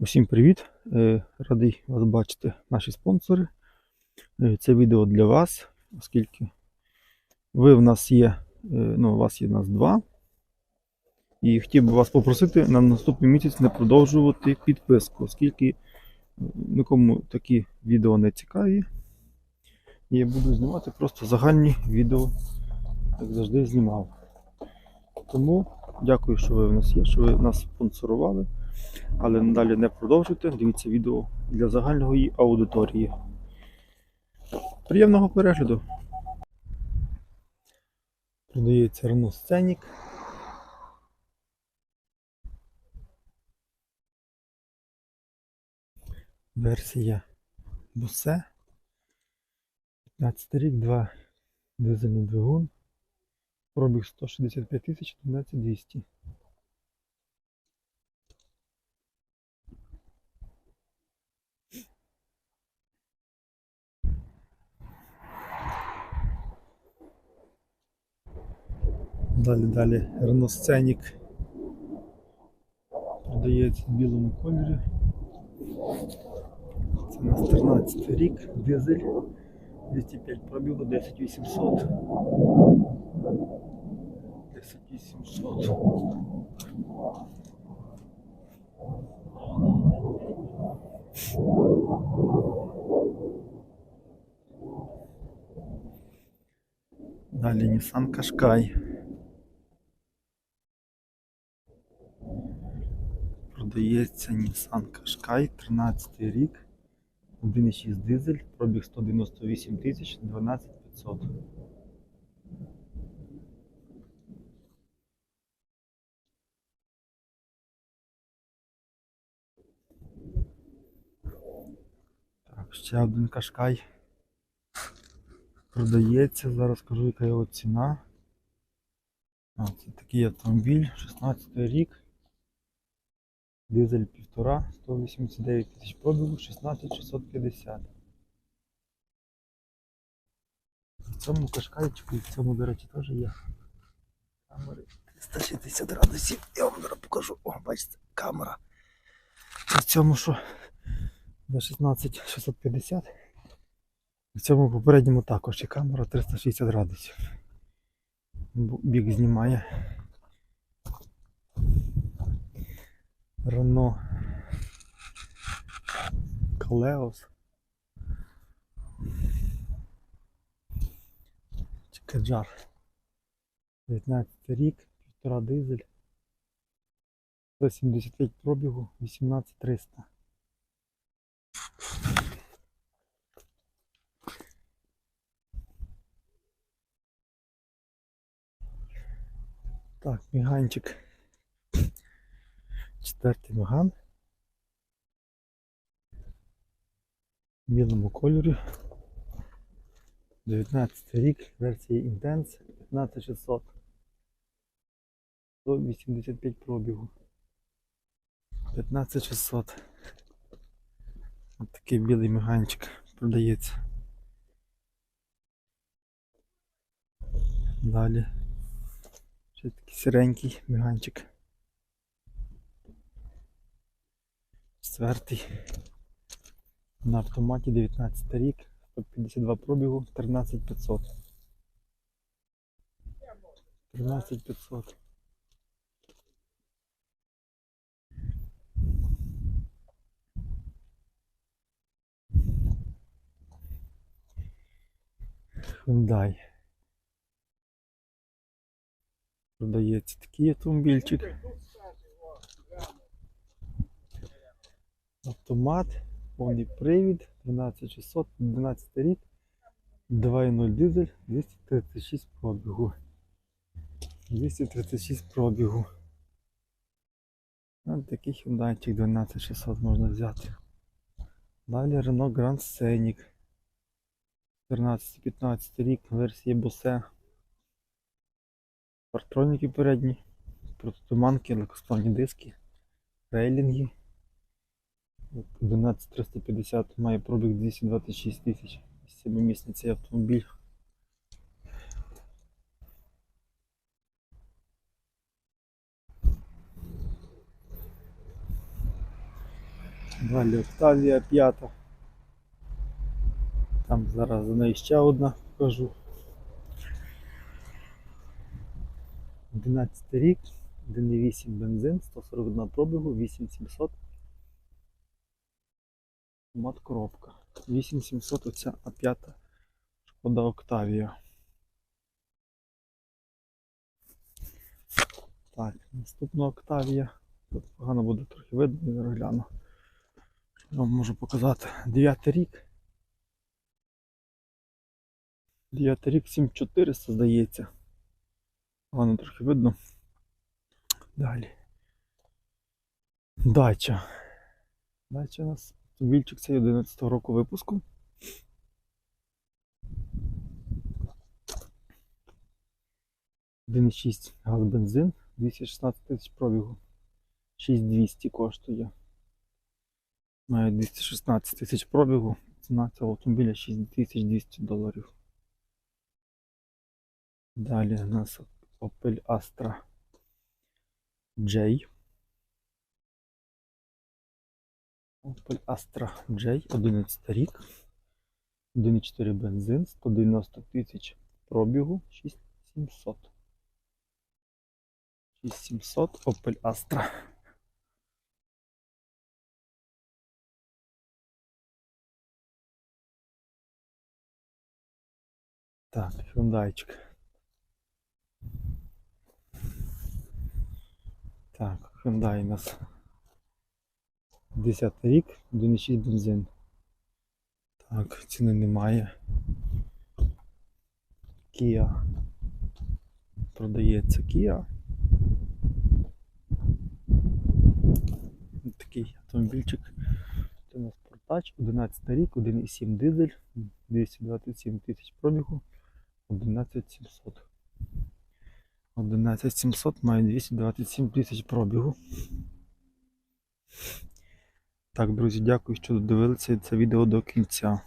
Усім привіт! Е, Радий вас бачити, наші спонсори. Е, Це відео для вас, оскільки ви в нас є, е, ну, у вас є нас два. І хотів би вас попросити на наступний місяць не продовжувати підписку, оскільки нікому такі відео не цікаві. І я буду знімати просто загальні відео, як завжди знімав. Тому дякую, що ви в нас є, що ви нас спонсорували. Але надалі не продовжуйте. Дивіться відео для загальної аудиторії. Приємного перегляду. Продається Renault Scenic. Версія Bose. 15 рік, 2 дизельний двигун. Пробіг 165 тисяч 12 Далі, далі Renault Scenic продається в білому кольорі. Це у нас 13 рік, дизель, 205 пробігу, 10800. 10800. Далі Nissan Qashqai. Продається Nissan Qashqai, 13 рік, 1,6 дизель, пробіг 198 тисяч, 12 500. Так, ще один Qashqai. Продається, зараз скажу, яка його ціна. А, це такий автомобіль, 16 рік. Дизель 1,5, 189 тисяч пробігу, 16650. В цьому кашкайчику і в цьому, до речі, теж є камери 360 градусів. Я вам зараз покажу. О, бачите, камера. В цьому що за 16650. В цьому попередньому також є камера 360 градусів. Бік знімає. Рено Калеос. Чекаджар. 19 рік, півтора дизель. 175 пробігу, 18300. Так, міганчик. Четвертий меган. В білому кольорі. 19 рік, версія Intense 15600. 185 пробігу. 15600. Ось такий білий меганчик продається. Далі. Ще такий сиренький меганчик. Четвертий. На автоматі 19 рік, 152 пробігу, 13500. 13500. Hyundai. Продається такий автомобільчик. Автомат, повний привід, 12600, 12 рік, 2.0 дизель, 236 пробігу. 236 пробігу. Ось такий хюндайчик 12600 можна взяти. Далі Renault Grand Scenic. 14-15 рік, версія Bose. Партроніки передні, протитуманки, легкосплавні диски, рейлінги. 11350 має пробіг 226 тисяч. Сімимісний цей автомобіль. Далі Октавія п'ята. Там зараз за неї ще одна покажу. 11 рік, 1,8 бензин, 141 пробігу, 8700. Мат коробка. 8700 оця А5 Шкода Октавія. Так, наступна Октавія. Тут погано буде трохи видно, я гляну. Я вам можу показати. 9 рік. 9 рік 7400 здається. Погано трохи видно. Далі. Дача. Дача у нас автомобільчик цей 11 року випуску. Один газ бензин, 216 тисяч пробігу. 6200 коштує. Має 216 тисяч пробігу. Ціна цього автомобіля 6200 доларів. Далі у нас Opel Astra J. Opel Astra J, 11 рік. 1,4 бензин, 190 тисяч пробігу, 6700. 6700 Opel Astra. Так, Hyundaiчик. Так, Hyundai у нас 10 рік, 1,6 бензин. Так, ціни немає. Kia. Продається Kia. Такий автомобільчик. Це у нас Sportage, 11 рік, 1,7 дизель, 227 тисяч пробігу, 11700. 11700 має 227 тисяч пробігу. Так, друзі, дякую, що додивилися це відео до кінця.